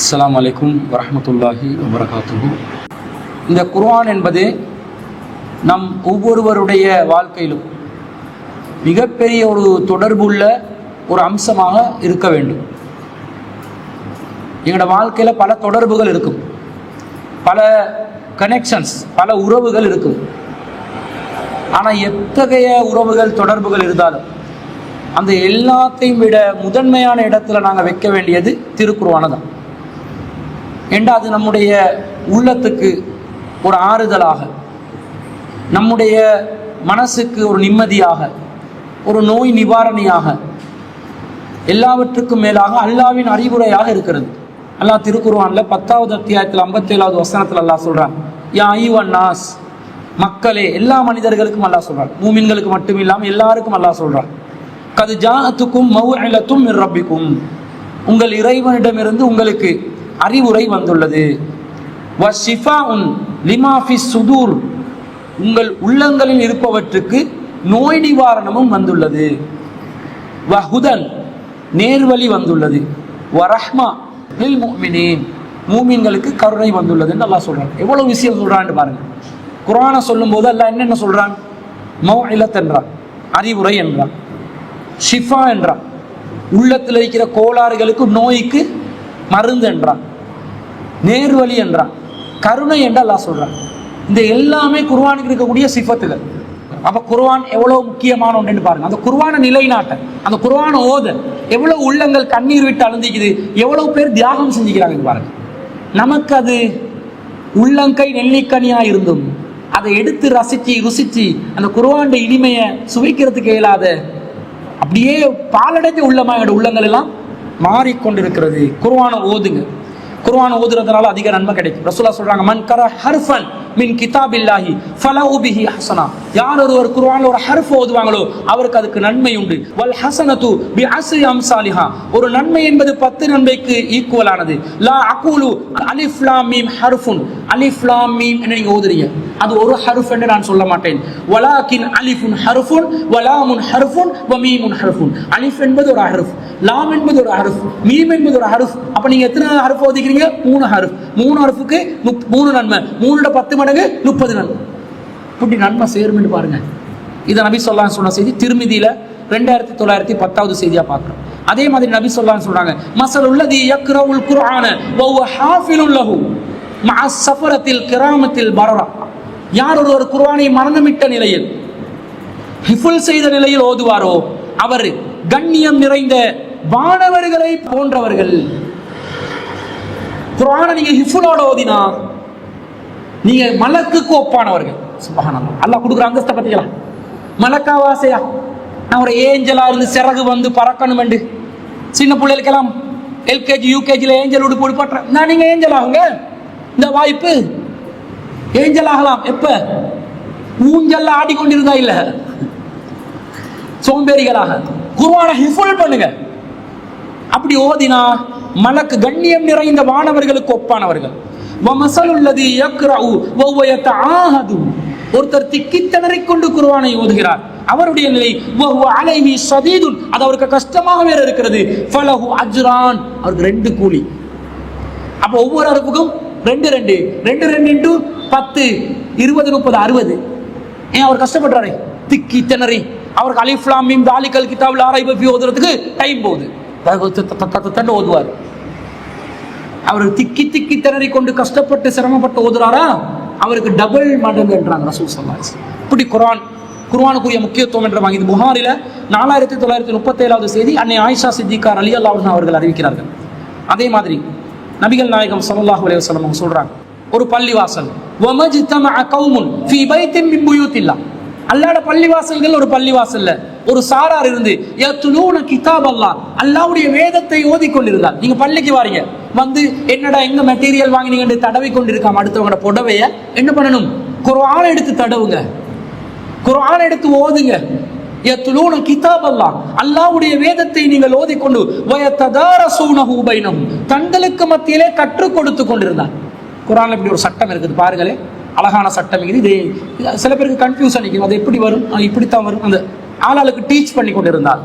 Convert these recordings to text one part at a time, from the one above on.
அஸ்லாம் அலைக்கும் வரமத்துல்லாஹி வபரகாத்துஹு. இந்த குர்ஆன் என்பது நம் ஒவ்வொருவருடைய வாழ்க்கையிலும் மிகப்பெரிய ஒரு தொடர்புள்ள ஒரு அம்சமாக இருக்க வேண்டும். எங்களோட வாழ்க்கையில் பல தொடர்புகள் இருக்கும். பல கனெக்ஷன்ஸ் பல உறவுகள் இருக்கும். ஆனால் எத்தகைய உறவுகள் தொடர்புகள் இருந்தாலும் அந்த எல்லாத்தையும் விட முதன்மையான இடத்துல நாங்கள் வைக்க வேண்டியது திருக்குருவானை தான். ஏண்டா அது நம்முடைய உள்ளத்துக்கு ஒரு ஆறுதலாக நம்முடைய மனசுக்கு ஒரு நிம்மதியாக ஒரு நோய் நிவாரணியாக எல்லாவற்றுக்கும் மேலாக அல்லாவின் அறிவுரையாக இருக்கிறது. அல்லாஹ் திருக்குருவான்ல பத்தாவது அத்தியாயத்தில் ஐம்பத்தேழாவது வசனத்தில் அல்லாஹ் சொல்கிறான் யா ஐவன் நாஸ். மக்களே எல்லா மனிதர்களுக்கும் அல்லாஹ் சொல்கிறார் மூமின்களுக்கு மட்டும் இல்லாமல் எல்லாருக்கும் அல்லாஹ் சொல்கிறார் கது ஜானத்துக்கும் மௌஇலத்தும் மிர் ரப்பிக்கும். உங்கள் இறைவனிடமிருந்து உங்களுக்கு அறிவுரை வந்துள்ளது. சுதூர். உங்கள் உள்ளங்களில் இருப்பவற்றுக்கு நோய் நிவாரணமும் வந்துள்ளது. வஹுதன் நேர்வழி வந்துள்ளது. வரஹ்மா லில் மூமினேன் மூமின்களுக்கு கருணை வந்துள்ளதுன்னு நல்லா சொல்றான். எவ்வளவு விஷயம் சொல்றான்னு பாருங்க. குரானை சொல்லும் போது அல்லாஹ் என்னென்ன சொல்றான்? மௌஇலத் என்றான் அறிவுரை என்றான் ஷிஃபா என்றான் உள்ளத்தில் இருக்கிற கோளாறுகளுக்கு நோய்க்கு மருந்து என்றான். நேர்வழி என்றான் கருணை என்று அல்லாஹ் சொல்றான். இந்த எல்லாமே குர்ஆனுக்கு இருக்கக்கூடிய சிஃபத்துகள். அப்ப குருவான் எவ்வளவு முக்கியமான ஒன்றுன்னு பாருங்க. அந்த குர்ஆனை நிலைநாட்ட அந்த குர்ஆனை ஓத எவ்வளவு உள்ளங்கள் கண்ணீர் விட்டு அழுந்திக்குது எவ்வளவு பேர் தியாகம் செஞ்சுக்கிறாங்க பாருங்க. நமக்கு அது உள்ளங்கை நெல்லிக்கனியா இருந்தும் அதை எடுத்து ரசிச்சு ருசிச்சு அந்த குர்ஆன் இனிமையை சுவைக்கிறதுக்கு இயலாத அப்படியே பாலடைஞ்ச உள்ளமா என்னோட உள்ளங்கள் எல்லாம் மாறிக்கொண்டிருக்கிறது. குர்ஆனை ஓதுங்க. குர்ஆன் ஓதுறதுனால அதிக நன்மை கிடைக்கும். ரசூலா சொல்றாங்க மன் கர ஹர்ஃபன் மின் கிதாபில்லாஹி ஃபலஹு பிஹி ஹசனா யார் ஒருவர் குர்ஆன்ல ஒரு ஹர்ஃப் ஓதுவாங்களோ அவருக்கு அதுக்கு நன்மை உண்டு. வல் ஹசனது பி அஸ்ரி அம்சாலிஹா. ஒரு நன்மை என்பது பத்து நன்மைக்கு ஈக்குவலானது லா அகூலு அலிஃப் லாம் மீம் ஹர்ஃபுன். அலிஃப் லாம் மீம் என்ன நீங்க ஓதுறீங்க அது ஒரு ஹர்ஃப் என்று நான் சொல்ல மாட்டேன். வலாக்கின் அலிஃபுன் ஹர்ஃபுன் வலாமுன் ஹர்ஃபுன் வ மீமுன் ஹர்ஃபுன். அலிஃப் என்பது ஒரு ஹர்ஃப். லாம் என்பது ஒரு ஹருஃப் மீம் என்பது ஒரு ஹருஃப். அப்ப நீங்க எத்தனை ஹருஃப் ஓதிக்கிறீங்க? மூணு ஹருஃப். மூணு ஹருஃபுக்கு முப்- மூணு நன்மை. மூணோட பத்து மடங்கு முப்பது நன்மை. இப்படி நன்மை சேரும்னு பாருங்க. இதை நபி சொல்லான்னு சொன்ன செய்தி. திருமிதியில ரெண்டாயிரத்தி தொள்ளாயிரத்தி பத்தாவது செய்தியா பார்க்குறோம். அதே மாதிரி நபி சொல்லான்னு சொல்றாங்க மசல் உள்ளதி யக்ரவுல் குர்ஆன வஹுவ ஹாஃபில் லஹு மா சஃபரத்தில் கிராமத்தில் பரரா. யார் ஒருவர் குர்ஆனை மரணமிட்ட நிலையில் ஹிஃபுல் செய்த நிலையில் ஓதுவாரோ அவர் கண்ணியம் நிறைந்த வானவர்களை போன்றவர்கள். குரான நீங்க ஹிஃபுலோட ஓதினா நீங்க மலக்குக்கு ஒப்பானவர்கள். சுபஹானல்லாஹ். அல்லாஹ் கொடுக்குற அந்தஸ்தை பத்திங்களா மலக்காவாசையா நான் ஒரு ஏஞ்சலா இருந்து சிறகு வந்து பறக்கணும் என்று. சின்ன பிள்ளைகளுக்கெல்லாம் எல்கேஜி யூகேஜியில் ஏஞ்சல் உடுப்பு உடுப்பாட்டுறேன் நான் நீங்க ஏஞ்சல் ஆகுங்க இந்த வாய்ப்பு? ஏஞ்சல் ஆகலாம் எப்ப? ஊஞ்சல்ல ஆடிக்கொண்டிருந்தா இல்ல. சோம்பேறிகளாக. குருவான ஹிஃபுல் பண்ணுங்க. அப்படி ஓதினா மலக்கு கண்ணியம் நிறைந்த வானவர்களுக்கு ஒப்பானவர்கள். ஒருத்தர் திக்கி திணறிக் கொண்டு குருவானை ஓதுகிறார். அவருடைய நிலை வஹுவ அலைஹி அது அவருக்கு கஷ்டமாக வேற இருக்கிறது. ஃபலஹு அஜ்ரான். அவருக்கு ரெண்டு கூலி. அப்போ ஒவ்வொரு அறுப்புக்கும் ரெண்டு ரெண்டு. ரெண்டு ரெண்டு இன்ட்டு பத்து. இருபது முப்பது அறுபது. ஏன் அவர் கஷ்டப்படுறாரு? திக்கி திணறி அவருக்கு அலிஃப்லாம் மீம் தாலிக்கல் கிதாபில் ஆராய்வு ஓதுறதுக்கு டைம் போகுது. தன்னு ஓதுவார். அவர் திக்கி திக்கி திணறி கொண்டு கஷ்டப்பட்டு சிரமப்பட்டு ஓதுறாரா? அவருக்கு டபுள் மடங்குன்றாங்க ரசூல் சல்லாஸ் இப்படி குரான் குர்ஆனுக்குரிய முக்கியத்துவம் என்ற இது புகாரில நாலாயிரத்தி தொள்ளாயிரத்தி முப்பத்தி ஏழாவது செய்தி அன்னை ஆயிஷா சித்திகார் அலி அல்லாஹ் அவர்கள் அறிவிக்கிறார்கள். அதே மாதிரி நபிகள் நாயகம் சல்லாஹ் அலைய வஸல்லம் சொல்றாங்க. ஒரு பள்ளிவாசல் அல்லாட பள்ளிவாசல்கள் ஒரு பள்ளிவாசல்ல. ஒரு சாரார் இருந்து யத்லூன கிதாப் அல்லா அல்லாவுடைய வேதத்தை ஓதிக்கொண்டிருந்தார் நீங்க பள்ளிக்கு வாரீங்க. வந்து என்னடா எங்க மெட்டீரியல் வாங்கினீங்கன்னு தடவி கொண்டிருக்காம அடுத்தவங்களோட புடவைய என்ன பண்ணணும்? குரானை எடுத்து தடவுங்க. குர்ஆனை எடுத்து ஓதுங்க. யத்லூன கிதாப் அல்லாஹ் அல்லாஹ்வுடைய வேதத்தை நீங்கள் ஓதிக்கொண்டு வயத்ததாரசூனஹு பைனஹும். தங்களுக்கு மத்தியிலே கற்றுக் கொடுத்து கொண்டிருந்தார். குர்ஆன்ல இப்படி ஒரு சட்டம் இருக்குது பாருங்களே அழகான சட்டம் இது இது சில பேருக்கு கன்ஃபியூஷன் நிற்கும் அது எப்படி வரும்? இப்படித்தான் வரும். அந்த ஆளாளுக்கு டீச் பண்ணி கொண்டிருந்தார்.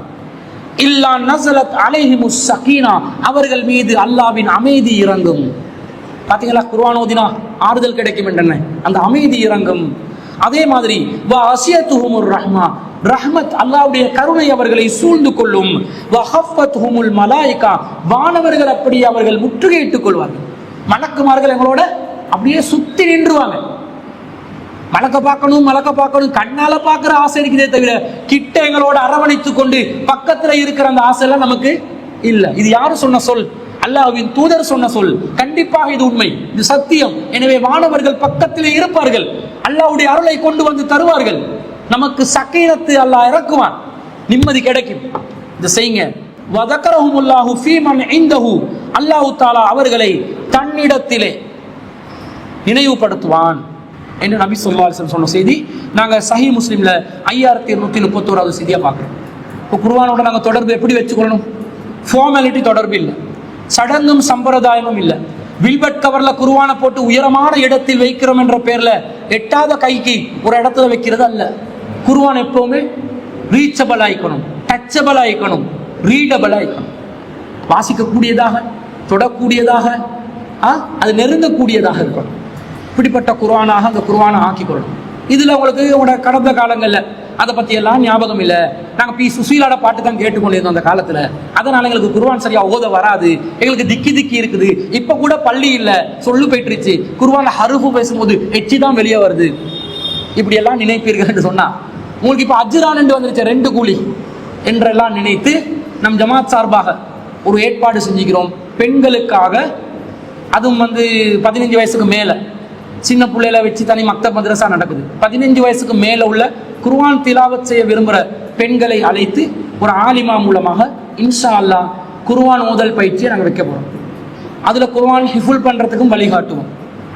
இல்லா நசலத் அலைஹிமு சகீனா அவர்கள் மீது அல்லாவின் அமைதி இறங்கும். பார்த்தீங்களா குர்ஆன் ஓதினா ஆறுதல் கிடைக்கும் என்றன அந்த அமைதி இறங்கும். அதே மாதிரி வா அசியத்துஹுமுர் ரஹ்மா. ரஹ்மத் அல்லாஹ்வுடைய கருணை அவர்களை சூழ்ந்து கொள்ளும். வஹஃபத் ஹுமுல் மலாய்கா. வானவர்கள் அப்படி அவர்கள் முற்றுகையிட்டுக் கொள்வார்கள். மணக்குமார்கள் எங்களோட அப்படியே சுத்தி நின்றுவாங்க. மலக்க பார்க்கணும் மலக்க பார்க்கணும். கண்ணால பார்க்கிற ஆசை இருக்குதே தவிர கிட்ட எங்களோட அரவணைத்து கொண்டு பக்கத்துல இருக்கிற அந்த ஆசை எல்லாம் நமக்கு இல்ல. இது யாரு சொன்ன சொல்? அல்லாஹ்வின் தூதர் சொன்ன சொல். கண்டிப்பாக இது உண்மை. இது சத்தியம். எனவே மாணவர்கள் பக்கத்திலே இருப்பார்கள். அல்லாவுடைய அருளை கொண்டு வந்து தருவார்கள். நமக்கு சக்கீரத்து அல்லாஹ் இறக்குவான். நிம்மதி கிடைக்கும். இதை செய்யுங்க. வதக்கரஹுமுல்லாஹு ஃபீமன் இந்தஹு அல்லாஹ் தாலா அவர்களை தன்னிடத்திலே நினைவுபடுத்துவான். என்று நபி சொல்லா சொன்ன செய்தி நாங்கள் சஹி முஸ்லீம்ல ஐயாயிரத்தி இருநூத்தி முப்பத்தோராவது செய்தியாக பார்க்குறோம். இப்போ குருவானோட நாங்கள் தொடர்பு எப்படி வச்சுக்கொள்ளணும்? ஃபார்மாலிட்டி தொடர்பு இல்லை. சடங்கும் சம்பிரதாயமும் இல்லை. வில்பட் கவர்ல குருவானை போட்டு உயரமான இடத்தில் வைக்கிறோம் என்ற பேர்ல எட்டாத கைக்கு ஒரு இடத்துல வைக்கிறது அல்ல. குருவான் எப்பவுமே ரீச்சபிள் ஆயிக்கணும் டச்சபிள் ஆயிக்கணும் ரீடபிள் ஆயிக்கணும் வாசிக்கக்கூடியதாக தொடக்கூடியதாக ஆ, அது நெருங்கக்கூடியதாக இருக்கணும். இப்படிப்பட்ட குர்வானாக அந்த குருவானை ஆக்கிக்கொள்ளணும். இதில் உங்களுக்கு உங்களோட கடந்த காலங்களில் அதை பற்றியெல்லாம் எல்லாம் ஞாபகம் இல்லை. நாங்கள் பி. சுசீலாட பாட்டு தான் கேட்டுக்கொண்டிருந்தோம் அந்த காலத்தில். அதனால் எங்களுக்கு குருவான் சரியாக ஓத வராது. எங்களுக்கு திக்கி திக்கி இருக்குது. இப்போ கூட பள்ளி இல்லை. சொல்லு போயிட்டுருச்சு. குர்ஆன்ல ஹருஃபு பேசும்போது எச்சி தான் வெளியே வருது. இப்படியெல்லாம் நினைப்பீர்கள் உங்களுக்கு இப்போ அஜ்ரான் என்று வந்துருச்சு ரெண்டு கூலி என்றெல்லாம் நினைத்து நம் ஜமாத் சார்பாக ஒரு ஏற்பாடு செஞ்சுக்கிறோம். பெண்களுக்காக. அதுவும் வந்து பதினஞ்சு வயசுக்கு மேலே. சின்ன பிள்ளையில வச்சு தனி மக்த மதரசா நடக்குது. பதினஞ்சு வயசுக்கு மேல உள்ள குர்வான் திலாவத் செய்ய விரும்புகிற பெண்களை அழைத்து ஒரு ஆலிமா மூலமாக இன்ஷா அல்லாஹ் குர்வான் ஓதல் பயிற்சியை நாங்கள் வைக்க போறோம். அதுல குர்வான் ஹிஃபுல் பண்றதுக்கும் வழிகாட்டுவோம்.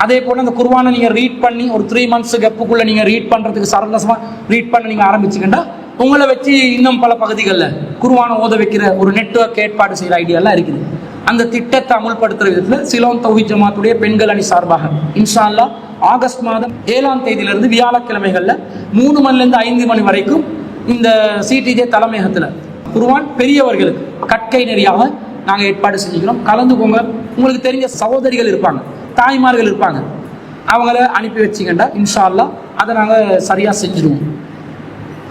அதே போல அந்த குர்வானை நீங்க ரீட் பண்ணி ஒரு த்ரீ மந்த்ஸ் கெப்புக்குள்ள நீங்க ரீட் பண்றதுக்கு சரளசமா ரீட் பண்ண நீங்க ஆரம்பிச்சுக்கிட்டா உங்களை வச்சு இன்னும் பல பகுதிகளில் குர்வானை ஓத வைக்கிற ஒரு நெட்வொர்க் ஏற்பாடு செய்கிற ஐடியாலாம் இருக்குது. அந்த திட்டத்தை அமுல்படுத்துற விதத்துல சிலோன் தௌஹித் ஜமாத்துடைய பெண்கள் அணி சார்பாக. இன்ஷா ஆகஸ்ட் மாதம் ஏழாம் தேதியிலிருந்து வியாழக்கிழமைகள்ல மூணு மணில இருந்து ஐந்து மணி வரைக்கும் இந்த சிடிஜே தலைமையகத்துல குருவான் பெரியவர்களுக்கு கற்கை நெறியாக நாங்க ஏற்பாடு செஞ்சுக்கிறோம். கலந்துக்கோங்க உங்களுக்கு தெரிஞ்ச சகோதரிகள் இருப்பாங்க தாய்மார்கள் இருப்பாங்க. அவங்கள அனுப்பி வச்சிங்கன்னா இன்ஷா அதை நாங்கள் சரியாக செஞ்சுடுவோம்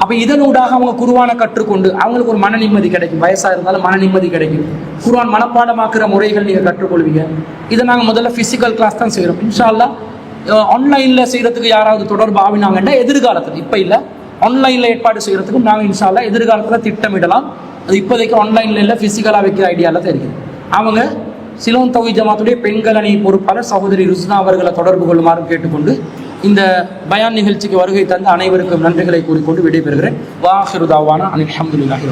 அப்போ இதனூடாக அவங்க குருவானை கற்றுக்கொண்டு அவங்களுக்கு ஒரு மன நிம்மதி கிடைக்கும். வயசாக இருந்தாலும் மன நிம்மதி கிடைக்கும். குருவான் மனப்பாடமாக்குற முறைகள் நீங்கள் கற்றுக்கொள்வீங்க. இதை நாங்கள் முதல்ல ஃபிசிக்கல் கிளாஸ் தான் செய்கிறோம் இன்ஷால்லா ஆன்லைனில் செய்கிறதுக்கு யாராவது தொடர்பு ஆவினாங்கன்னா எதிர்காலத்தில் இப்போ இல்லை. ஆன்லைனில் ஏற்பாடு செய்கிறதுக்கும் நாங்கள் இன்ஷால்லா எதிர்காலத்தில் திட்டமிடலாம். அது இப்போதைக்கு ஆன்லைனில் இல்லை ஃபிசிக்கலாக வைக்கிற ஐடியாவில் தெரியும் அவங்க சிலோன் தொகை ஜமாத்துடைய பெண்கள் அணி பொறுப்பாளர் சகோதரி ருஸ்னா அவர்களை தொடர்பு கொள்ளுமாறு கேட்டுக்கொண்டு இந்த பயான் நிகழ்ச்சிக்கு வருகை தந்த அனைவருக்கும் நன்றிகளை கூறிக்கொண்டு விடைபெறுகிறேன். வாஹிருதாவான அனில் அஹமதுல்லாஹி